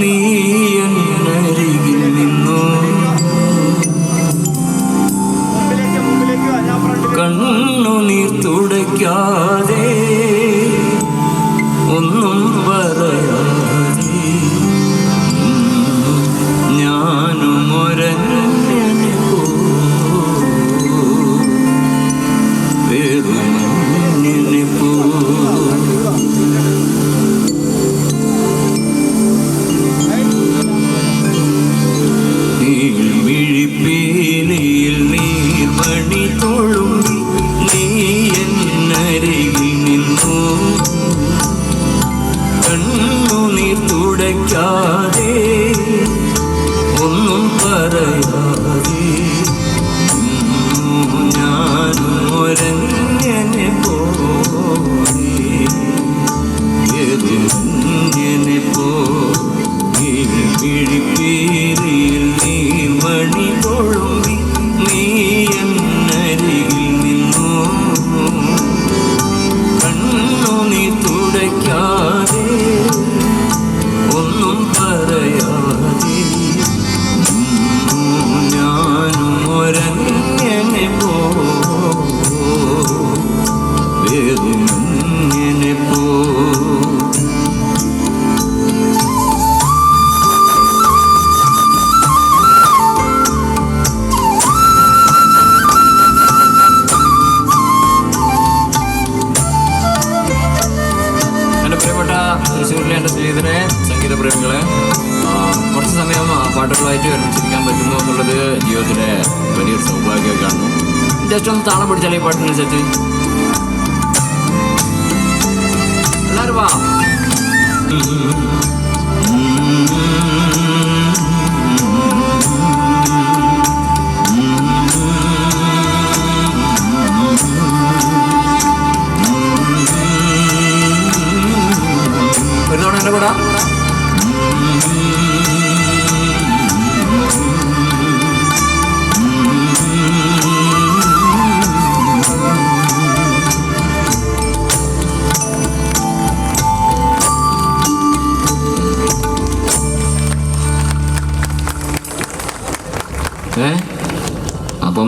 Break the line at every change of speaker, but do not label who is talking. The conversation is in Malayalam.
നീ എന്നരികിൽ നിന്നു കണ്ണുനീർ തുടയ്ക്കാതെ തൊഴുമ്പി നീ എന്നരികിൽ നിന്നു. കണ്ണുനീർ തുടയ്ക്കാതെ ഒരഞ്ഞനെ പോ വേറുമഞ്ഞനെ പോ.
പ്രിയപ്പെട്ട തൃശ്ശൂരിലെ എന്റെ സ്നേഹിതരെ സംഗീത പ്രേമികളെ കുറച്ച് സമയം പാട്ടുകളായിട്ട് ഒരുമിച്ചിരിക്കാൻ പറ്റുന്നു എന്നുള്ളത് ജീവിതത്തിലെ വലിയൊരു സൗഭാഗ്യമൊക്കെ കാണുന്നു ജസ്റ്റ് ഒന്ന് താളം പിടിച്ചാൽ ഈ പാട്ടിനനുസരിച്ച് എല്ലാവരും വാ. 哎、